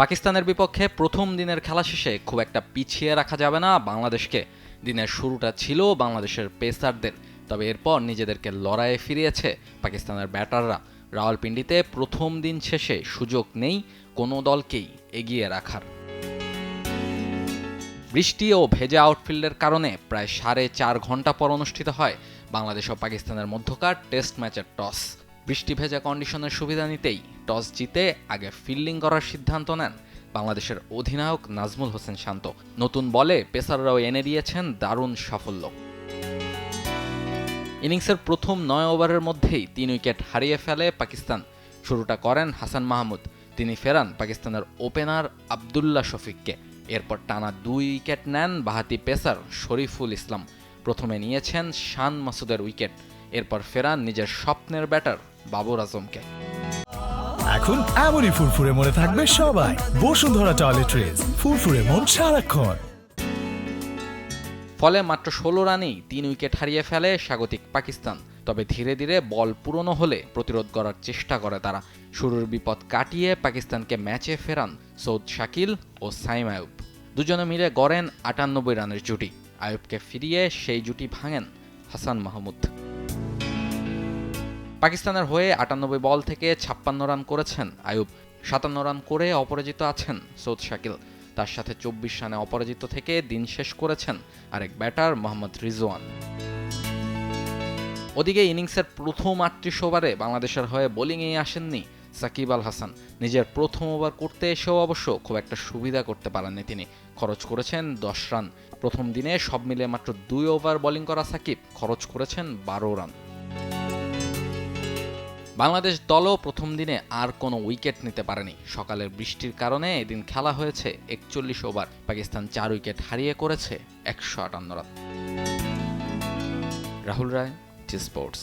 পাকিস্তানের বিপক্ষে প্রথম দিনের খেলা শেষে খুব একটা পিছিয়ে রাখা যাবে না বাংলাদেশকে। দিনের শুরুটা ছিল বাংলাদেশের পেসারদের, তবে এরপর নিজেদেরকে লড়াইয়ে ফিরিয়েছে পাকিস্তানের ব্যাটাররা। রাওয়ালপিন্ডিতে প্রথম দিন শেষে সুযোগ নেই কোনো দলকেই এগিয়ে রাখার। বৃষ্টি ও ভেজা আউটফিল্ডের কারণে প্রায় সাড়ে চার ঘণ্টা পর অনুষ্ঠিত হয় বাংলাদেশ ও পাকিস্তানের মধ্যকার টেস্ট ম্যাচের টস। বৃষ্টি ভেজা কন্ডিশনের সুবিধা নিতেই টস জিতে আগে ফিল্ডিং করার সিদ্ধান্ত নেন বাংলাদেশের অধিনায়ক নাজমুল হোসেন শান্ত। নতুন বলে পেসাররাও এনে দিয়েছেন দারুণ সাফল্য। ইনিংসের প্রথম নয় ওভারের মধ্যেই তিন উইকেট হারিয়ে ফেলে পাকিস্তান। শুরুটা করেন হাসান মাহমুদ। তিনি ফেরান পাকিস্তানের ওপেনার আবদুল্লাহ শফিককে। এরপর টানা দুই উইকেট নেন বাহাতি পেসার শরীফুল ইসলাম। প্রথমে নিয়েছেন শান মাসুদের উইকেট। এরপর ফেরান নিজের স্বপ্নের ব্যাটার বাবর আজমকে। এখন এমনই ফুরফুরে মনে থাকবে সবাই। বসুন্ধরা টয়লেট্রিজ ফুরফুরে মন সারাক্ষণ। ফলে মাত্র ষোলো রানেই তিন উইকেট হারিয়ে ফেলে স্বাগতিক পাকিস্তান। তবে ধীরে ধীরে বল পুরনো হলে প্রতিরোধ করার চেষ্টা করে তারা। শুরুর বিপদ কাটিয়ে পাকিস্তানকে ম্যাচে ফেরান সৌদ শাকিল ও সাইম আয়ুব। দুজনে মিলে গড়েন আটানব্বই রানের জুটি। আয়ুবকে ফিরিয়ে সেই জুটি ভাঙেন হাসান মাহমুদ। পাকিস্তানের হয়ে আটানব্বই বল থেকে ছাপ্পান্ন রান করেছেন আয়ুব সাতান্ন রান করে অপরাজিত আছেন সৌদ শাকিল। তার সাথে চব্বিশ রানে অপরাজিত থেকে দিন শেষ করেছেন আরেক ব্যাটার মোহাম্মদ রিজওয়ান। ওদিকে ইনিংসের প্রথম আটত্রিশ ওভারে বাংলাদেশের হয়ে বোলিংয়েই আসেননি সাকিব আল হাসান। নিজের প্রথম ওভার করতে এসেও অবশ্য খুব একটা সুবিধা করতে পারেননি তিনি। খরচ করেছেন দশ রান। প্রথম দিনে সব মিলে মাত্র দুই ওভার বোলিং করা সাকিব। খরচ করেছেন বারো রান। বাংলাদেশ দলও প্রথম দিনে আর কোনো উইকেট নিতে পারেনি। সকালের বৃষ্টির কারণে এদিন খেলা হয়েছে একচল্লিশ ওভার। পাকিস্তান চার উইকেট হারিয়ে করেছে একশো আটান্ন run. Rahul Roy T sports.